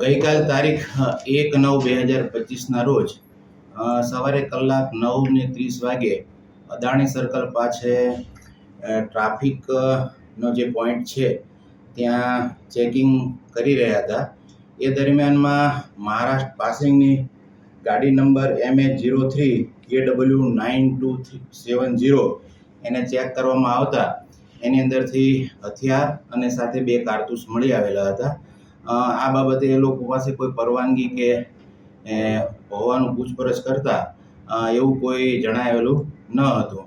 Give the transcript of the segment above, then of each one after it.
ગઈકાલ તારીખ એક નવ બે હજાર પચીસના રોજ સવારે કલાક નવ ને ત્રીસ વાગે અદાણી સર્કલ પાસે અ, ટ્રાફિક અ, નો જે પોઈન્ટ છે ત્યાં ચેકિંગ કરી રહ્યા હતા. એ દરમિયાનમાં મહારાષ્ટ્ર પાસિંગની ગાડી number M H zero three K W nine two seven zero એને ચેક કરવામાં આવતા એની અંદરથી હથિયાર અને સાથે બે કારતૂસ મળી આવેલા હતા. આ બાબતે એ લોકો પાસે કોઈ પરવાનગી કે હોવાનું પૂછપરછ કરતા એવું કોઈ જણાવેલું ન હતું.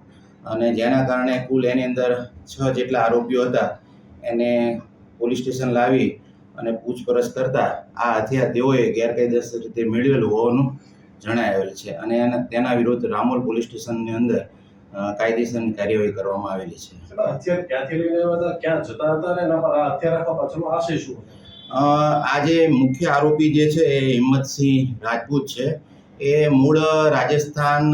અને જેના કારણે કુલ એની અંદર છ જેટલા આરોપીઓ હતા, એને પોલીસ સ્ટેશન લાવી અને પૂછપરછ કરતા આ હથિયાર તેઓએ ગેરકાયદેસર રીતે મેળવેલું હોવાનું જણાવેલ છે. અને એના, તેના વિરુદ્ધ રામોલ પોલીસ સ્ટેશનની અંદર કાયદેસરની કાર્યવાહી કરવામાં આવેલી છે. હથિયાર ક્યાંથી લઈને આવ્યા હતા? ક્યાં જતા હતા અને એના પર આ હથિયાર રાખવા પાછળનો આશય શું હતો? અ, આ જે મુખ્ય આરોપી જે છે એ હિંમતસિંહ રાજપૂત છે. એ મૂળ રાજસ્થાન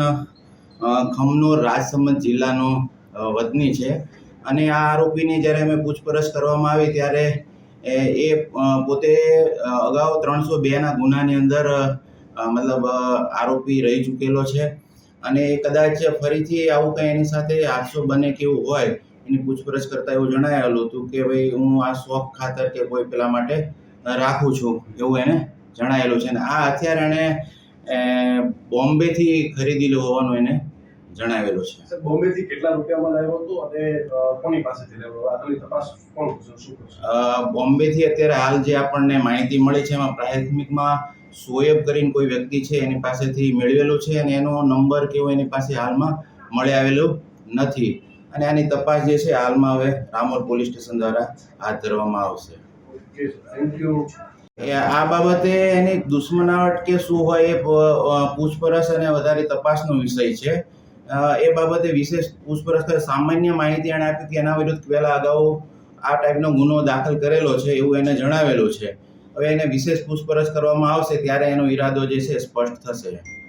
ખમનોર રાજસમંદ જિલ્લાનો વતની છે. અને આ આરોપીની જ્યારે અમે પૂછપરછ કરવામાં આવી ત્યારે એ એ પોતે અગાઉ ત્રણસો બેના ગુનાની અંદર મતલબ આરોપી રહી ચૂકેલો છે. અને કદાચ ફરીથી આવું કંઈ એની સાથે હાદસો બને કે એવું હોય એની પૂછપરછ કરતાં એવું જણાવેલું હતું કે ભાઈ હું આ શોખ ખાતર કે કોઈ પેલા માટે રાખું છું એવું એને જણાવેલું છે. અને આ હથિયાર એણે બોમ્બેથી ખરીદેલું હોવાનું એને જણાવેલું છે. બોમ્બેથી કેટલા રૂપિયામાં લાવ્યો હતો અને કોની પાસેથી લાવ્યો આગળની તપાસ કોણ શું બોમ્બેથી અત્યારે હાલ જે આપણને માહિતી મળી છે એમાં પ્રાથમિકમાં સોએબ કરીને કોઈ વ્યક્તિ છે એની પાસેથી મેળવેલો છે અને એનો નંબર કેવો એની પાસે હાલમાં મળી આવેલો નથી. અને આની તપાસ જે છે હાલમાં હવે રામોલ પોલીસ સ્ટેશન દ્વારા હાથ ધરવામાં આવશે. આ બાબતે એની દુશ્મનાવટ કે શું હોય એ પૂછપરછ અને વધારે તપાસનો વિષય છે. એ બાબતે વિશેષ પૂછપરછ સામાન્ય માહિતી એણે આપી કે એના વિરુદ્ધ પહેલા અગાઉ આ ટાઈપનો ગુનો દાખલ કરેલો છે એવું એને જણાવેલું છે. હવે એને વિશેષ પૂછપરછ કરવામાં આવશે ત્યારે એનો ઈરાદો જે છે સ્પષ્ટ થશે.